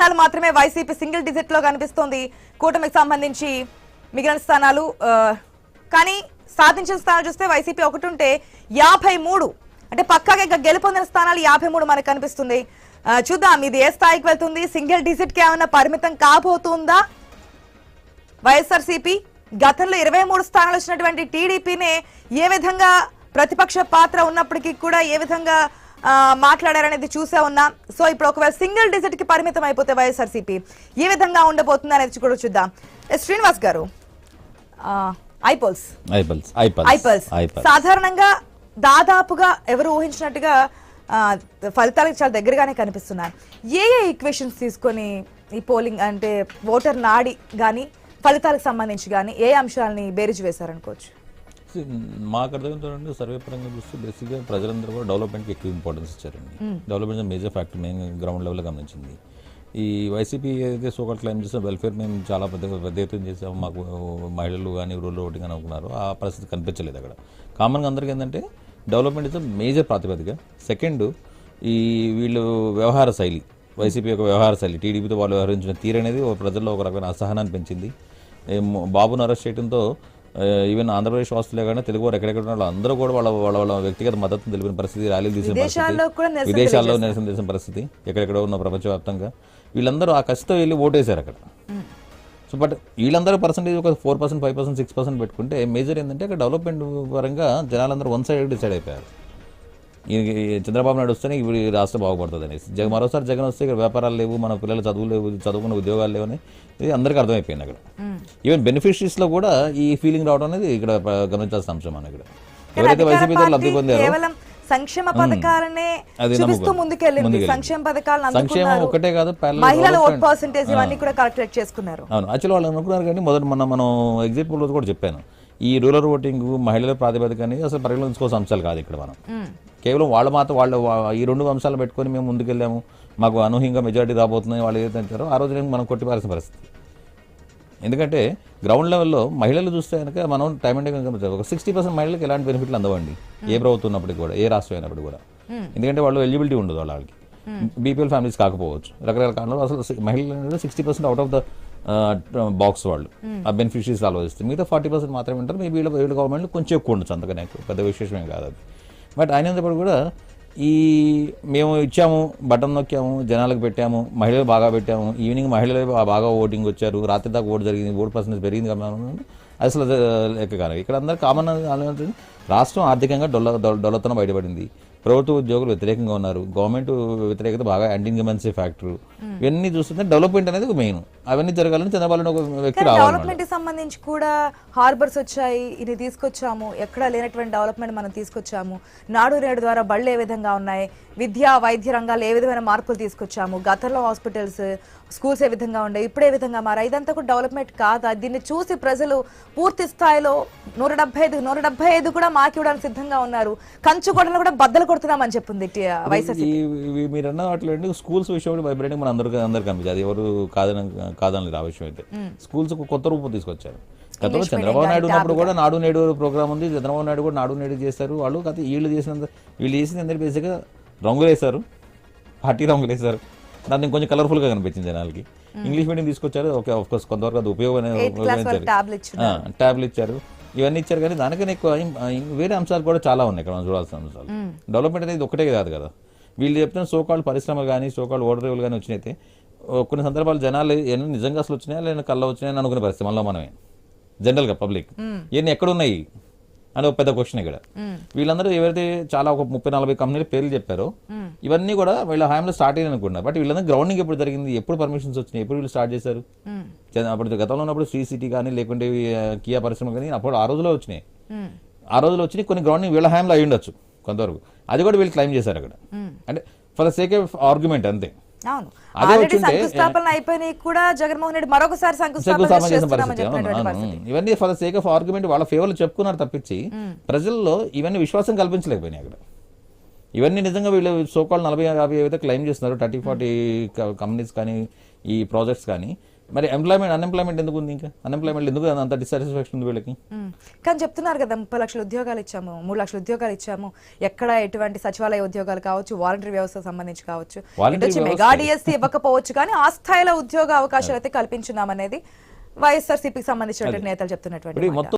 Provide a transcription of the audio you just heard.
స్థానాలు మాత్రమే YCP single డిజిట్లో కనిపిస్తోంది. కూటమికి సంబంధించి మిగిలిన స్థానాలు కానీ సాధించిన స్థానాలు చూస్తే వైసీపీ ఒకటి ఉంటే యాభై మూడు. అంటే పక్కాగా ఇంకా గెలుపొందిన స్థానాలు యాభై మూడు మనకు కనిపిస్తుంది. చూద్దాం ఇది ఏ స్థాయికి వెళ్తుంది? సింగిల్ డిజిట్కి ఏమైనా పరిమితం కాబోతుందా? వైఎస్ఆర్సీపీ గతంలో ఇరవై మూడు స్థానాలు వచ్చినటువంటి టీడీపీనే ఏ విధంగా ప్రతిపక్ష పాత్ర ఉన్నప్పటికీ కూడా ఏ విధంగా మాట్లాడారనేది చూసే ఉన్నాం. సో ఇప్పుడు ఒకవేళ సింగిల్ డిజిట్కి పరిమితం అయిపోతే వైఎస్ఆర్సీపీ ఏ విధంగా ఉండబోతుంది అనేది కూడా చూద్దాం. శ్రీనివాస్ గారు ఐపోల్స్ ఐపల్స్ సాధారణంగా దాదాపుగా ఎవరు ఊహించినట్టుగా ఫలితాలకు చాలా దగ్గరగానే కనిపిస్తున్నాయి ఏ ఏ ఈక్వేషన్స్ తీసుకొని ఈ పోలింగ్ అంటే ఓటర్ నాడి కానీ ఫలితాలకు సంబంధించి కానీ ఏ అంశాలని బేరీజు వేశారనుకోవచ్చు? మాకు అర్థమవుతుందంటే సర్వే పరంగా చూస్తే బేసిక్గా ప్రజలందరూ కూడా డెవలప్మెంట్కి ఎక్కువ ఇంపార్టెన్స్ ఇచ్చారండి. డెవలప్మెంట్ మేజర్ ఫ్యాక్టర్ మేము గ్రౌండ్ లెవెల్లో గమనించింది. ఈ వైసీపీ ఏదైతే సోకాల్ క్లైమ్ చేస్తే వెల్ఫేర్ మేము చాలా పెద్ద పెద్ద ఎత్తున చేసాము. మాకు మహిళలు కానీ రూరల్ ఓటింగ్ అని అనుకున్నారు. ఆ పరిస్థితి కనిపించలేదు అక్కడ. కామన్గా అందరికీ ఏంటంటే డెవలప్మెంట్ ఇస్ మేజర్ ప్రాతిపదిక. సెకండ్ ఈ వీళ్ళు వ్యవహార శైలి వైసీపీ యొక్క వ్యవహార శైలి టీడీపీతో వాళ్ళు వ్యవహరించిన తీరు అనేది ప్రజల్లో ఒక రకమైన అసహనాన్ని పెంచింది. బాబును అరెస్ట్ చేయడంతో ఈవెన్ ఆంధ్రప్రదేశ్ వాసులే కానీ తెలుగు వారు ఎక్కడెక్కడ ఉన్న వాళ్ళు అందరూ కూడా వాళ్ళ వాళ్ళ వాళ్ళ వ్యక్తిగత మద్దతు తెలిపిన పరిస్థితి ర్యాలీలు తీసిన పరిస్థితి నిరసన విదేశాల్లో నిరసన చేసిన పరిస్థితి ఎక్కడెక్కడో ఉన్న ప్రపంచవ్యాప్తంగా. వీళ్ళందరూ ఆ కసితో వెళ్ళి ఓటేశారు అక్కడ. సో బట్ వీళ్ళందరూ పర్సెంటేజ్ ఒక four percent five percent six percent పెట్టుకుంటే మేజర్ ఏంటంటే అక్కడ డెవలప్మెంట్ పరంగా జనాలందరూ వన్ సైడ్ డిసైడ్ అయిపోయారు. ఈ చంద్రబాబు నాయుడు వస్తేనే ఇప్పుడు ఈ రాష్ట్రం బాగుపడుతుంది అనేసి. మరోసారి జగన్ వస్తే ఇక్కడ వ్యాపారాలు లేవు మన పిల్లలు చదువు లేవు చదువుకున్న ఉద్యోగాలు లేవు అని ఇది అందరికీ అర్థమైపోయింది అక్కడ. ఈవెన్ బెనిఫిషరీస్లో కూడా ఈ ఫీలింగ్ రావడం అనేది ఇక్కడ గమనించాల్సిన అంశం మన ఇక్కడ. ఎవరైతే అధికార వైసీపీ పార్టీ లబ్ధి పొందారో సంక్షేమ పథకాలనే చూపిస్తూ. ముందుకెళ్ళింది. సంక్షేమ పథకాలను అందుకున్నారు. ఒకటే కాదు మహిళల ఓట్. పర్సెంటేజ్ ఇవన్నీ కూడా చేసుకున్నారు. అవును. యాక్చువల్లీ వాళ్ళు అనుకున్నారు కానీ మొదటి మన మనం ఎగ్జిట్ పోల్ కూడా చెప్పాను. ఈ రూరల్ ఓటింగ్ మహిళల ప్రాతిపదిక అనేది అసలు పరిగణించుకోవాల్సిన అంశాలు కాదు ఇక్కడ మనం. కేవలం వాళ్ళు మాత్రం వాళ్ళు ఈ రెండు అంశాలు పెట్టుకొని మేము ముందుకెళ్ళాము. మాకు అనూహ్యంగా మెజారిటీ రాబోతున్నాయి వాళ్ళు ఏదైతే అంటారో ఆ రోజు మనం కొట్టిపాల్సిన పరిస్థితి. ఎందుకంటే గ్రౌండ్ లెవెల్లో మహిళలు చూస్తే కనుక మనం టైం అండ్ కనుక ఒక సిక్స్టీ పర్సెంట్ మహిళలకు ఎలాంటి బెనిఫిట్లు అందవండి? ఏ ప్రభుత్వం ఉన్నప్పటికీ కూడా ఏ రాష్ట్రం అయినప్పుడు కూడా. ఎందుకంటే వాళ్ళు ఎలిజిబిలిటీ ఉండదు వాళ్ళకి. బీపీఎల్ ఫ్యామిలీస్ కాకపోవచ్చు. రకరకాల కారణాలు అసలు మహిళలు sixty percent out of the box వాళ్ళు. ఆ బెనిఫిషరీస్ ఆలోచిస్తే మిగతా ఫార్టీ పర్సెంట్ మాత్రమే ఉంటారు. మేబీ వీళ్ళ వీళ్ళ గవర్నమెంట్ కొంచెం ఎక్కువ ఉండొచ్చు. అంతకనే. పెద్ద విశేషమేం కాదు అది. బట్ అయినప్పుడు కూడా ఈ మేము ఇచ్చాము బటన్ నొక్కాము జనాలకు పెట్టాము మహిళలు బాగా పెట్టాము. ఈవినింగ్ మహిళలు బాగా ఓటింగ్ వచ్చారు. రాత్రి దాకా ఓటు జరిగింది ఓటు పర్సెంటేజ్ పెరిగింది కదా అసలు లెక్క కాదు. ఇక్కడ అందరూ కామన్ రాష్ట్రం ఆర్థికంగా డొల్ల డొల్ల- డొల్లతనం బయటపడింది. ప్రభుత్వ ఉద్యోగులు వ్యతిరేకంగా ఉన్నారు. గవర్నమెంట్ వ్యతిరేకత బాగా అండింగమెన్సీ ఫ్యాక్టర్ ఇవన్నీ చూస్తుంటే డెవలప్మెంట్ అనేది ఒక మెయిన్ అవన్నీ జరగాలని చంద్రబాబు ఒక వ్యక్తి డెవలప్మెంట్కి సంబంధించి కూడా హార్బర్స్ వచ్చాయి ఇది తీసుకొచ్చాము. ఎక్కడ లేనటువంటి డెవలప్మెంట్ మనం తీసుకొచ్చాము. నాడు నేడు ద్వారా బళ్ళు ఏ విధంగా ఉన్నాయి? విద్య వైద్య రంగాలు ఏ విధమైన మార్పులు తీసుకొచ్చాము? గతంలో హాస్పిటల్స్ స్కూల్స్ ఏ విధంగా ఉండే ఇప్పుడు ఏ విధంగా మారా ఇదంతా కూడా డెవలప్మెంట్ కాదా? దీన్ని చూసి ప్రజలు పూర్తి స్థాయిలో నూట డెబ్బై ఐదు నూట డెబ్బై ఐదు కూడా మాకి ఇవ్వడానికి సిద్ధంగా ఉన్నారు. కంచు గొడవలు కూడా బద్దలు కొడుతున్నామని చెప్పింది మీరు అన్న వాటిలో స్కూల్స్ విషయంలో వైబ్రేటింగ్ మన అందరికీ అందరికీ కనిపించింది. అది ఎవరు కాదని కాదని ఆ విషయం అయితే. స్కూల్స్ కొత్త రూపం తీసుకొచ్చారు. గతంలో చంద్రబాబు నాయుడు ఉన్నప్పుడు కూడా నాడు నేడు ప్రోగ్రామ్ ఉంది. చంద్రబాబు నాయుడు కూడా నాడు నేడు చేస్తారు. వాళ్ళు కాదు వీళ్ళు చేసినంత వీళ్ళు చేసింది అందరు బేసిక్గా రంగులు వేశారు పార్టీ రంగులు వేశారు దాన్ని కొంచెం కలర్ఫుల్గా కనిపించింది జనాలకి. ఇంగ్లీష్ మీడియం తీసుకొచ్చారు. ఓకే ఆఫ్ కోర్స్ కొంతవరకు అది ఉపయోగం ఎయిత్ క్లాస్ వరకు టాబ్లెట్ ట్యాబ్లు ఇచ్చారు. ఇవన్నీ ఇచ్చారు కానీ దానికన్నా ఎక్కువ వేరే అంశాలు కూడా చాలా ఉన్నాయి ఇక్కడ మనం చూడాల్సిన అంశాలు. డెవలప్మెంట్ అనేది ఒకటే కాదు కదా. వీళ్ళు చెప్తున్న సోకాళ్ళు పరిశ్రమలు కానీ సోకాళ్ళు ఓడరేవులు కానీ వచ్చినైతే కొన్ని సందర్భాలు జనాలు ఎన్ని నిజంగా అసలు వచ్చినాయా లేదా కళ్ళ వచ్చినాయని అనుకునే పరిస్థితి మనలో మనమే జనరల్గా పబ్లిక్ ఇవన్నీ ఎక్కడున్నాయి? అని ఒక పెద్ద క్వశ్చన్ ఇక్కడ. వీళ్ళందరూ ఎవరైతే చాలా ఒక ముప్పై నలభై కంపెనీల పేర్లు చెప్పారో ఇవన్నీ కూడా వీళ్ళ హయాంలో స్టార్ట్ అయ్యాయి అనుకున్నారు బట్ వీళ్ళందరూ గ్రౌండింగ్ ఎప్పుడు జరిగింది? ఎప్పుడు పర్మిషన్స్ వచ్చినాయి? ఎప్పుడు వీళ్ళు స్టార్ట్ చేశారు? అప్పుడు గతంలో ఉన్నప్పుడు శ్రీ సిటీ కానీ లేకుంటే కియా పరిశ్రమ కానీ అప్పుడు ఆ రోజులో వచ్చినాయి. ఆ రోజులో వచ్చినాయి కొన్ని గ్రౌండింగ్ వీళ్ళ హయాంలో అయి ఉండొచ్చు కొంతవరకు. అది కూడా వీళ్ళు క్లైమ్ చేశారు అక్కడ. అంటే for the sake of argument అంతే. అవును. ఆల్రెడీ శంకుస్థాపన అయిపోయినాయి కూడా జగన్మోహన్ రెడ్డి మరొకసారి శంకుస్థాపన చేస్తున్నామని ఇవన్నీ for the sake of argument వాళ్ళ ఫేవర్లో చెప్పుకున్నారు తప్పించి ప్రజల్లో ఇవన్నీ విశ్వాసం కల్పించలేకపోయినాయి అక్కడ. ఇవన్నీ నిజంగా వీళ్ళు సోకాల్ నలభై యాభై ఏవైతే క్లెయిమ్ చేస్తున్నారు. థర్టీ ఫార్టీ కంపెనీస్ కానీ ఈ ప్రాజెక్ట్స్ కానీ. మరి ఎంప్లాయ్మెంట్ అన్ఎంప్లాయ్మెంట్ ఎందుకు ఉంది ఇంకా? అన్ఎంప్లాయ్మెంట్ ఎందుకు అంత డిసాటిస్ఫాక్షన్ ఉంది వీళ్ళకి. కానీ చెప్తున్నారు కదా ముప్పై లక్షల ఉద్యోగాలు ఇచ్చాము మూడు లక్షల ఉద్యోగాలు ఇచ్చాము. ఎక్కడ ఎటువంటి సచివాలయ ఉద్యోగాలు కావచ్చు వాలంటరీ వ్యవస్థకు సంబంధించి కావచ్చు. వ్యవస్థ- మెగా డిఎస్సీ ఇవ్వకపోవచ్చు కానీ ఆ స్థాయిలో ఉద్యోగ అవకాశాలు అయితే కల్పించున్నామనేది వైఎస్ఆర్సీపీకి సంబంధించినటువంటి నేతలు చెప్తున్నటువంటి